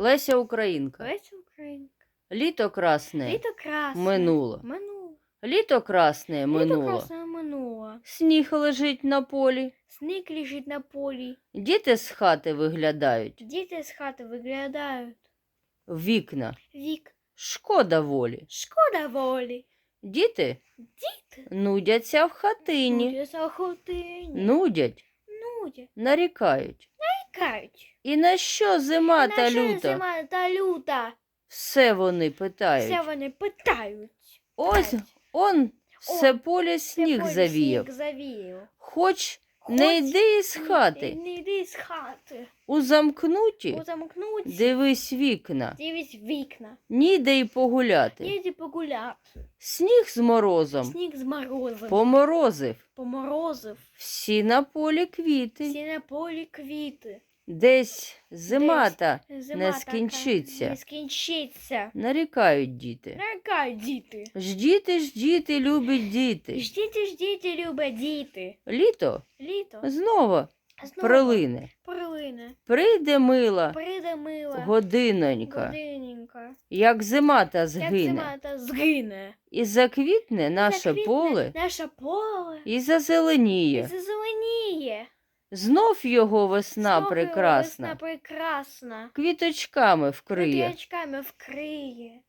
Леся Українка. Леся Українка. Літо красне. Літо красне. Минуло. Минуло. Літо красне Літо красне минуло. Сніг лежить на полі. Сніг лежить на полі. Діти з хати виглядають. Діти з хати виглядають. Вікна. Вік. Шкода волі. Шкода волі. Діти Діти. нудяться в хатині. Нудять охотині. Нудять, Нудять. нарікають. Тікають. І на що зима та що люта? Зима та люта. Все вони питають. Все вони питають. Ось питають. он все поле сніг завіяв. Завіяв. Хоч не йди із хати. Не йди з хати. У замкнуті У замкнуті. дивись вікна. Дивись вікна. Ніде й погуляти. Ніде погуляти. Сніг з морозом Сніг з морозом. поморозив. Поморозив. Всі на полі квіти. Всі на полі квіти. Десь зима та Зима не така скінчиться. Не скінчиться. нарікають діти. Нарікають діти. Ждіти, ждіти, любить діти. Ждіти, ждіти, любе діти. Літо Літо. знову Знову прилине. Прилине. Прийде мила Прийде мила. годинонька, Годиненька. як зима та Як згине. зима та згине. І заквітне наше Заквітне поле, Наше поле. і І зазеленіє. зазеленіє. Знов його весна Знов його прекрасна, Весна прекрасна. квіточками вкриє. Квіточками вкриє.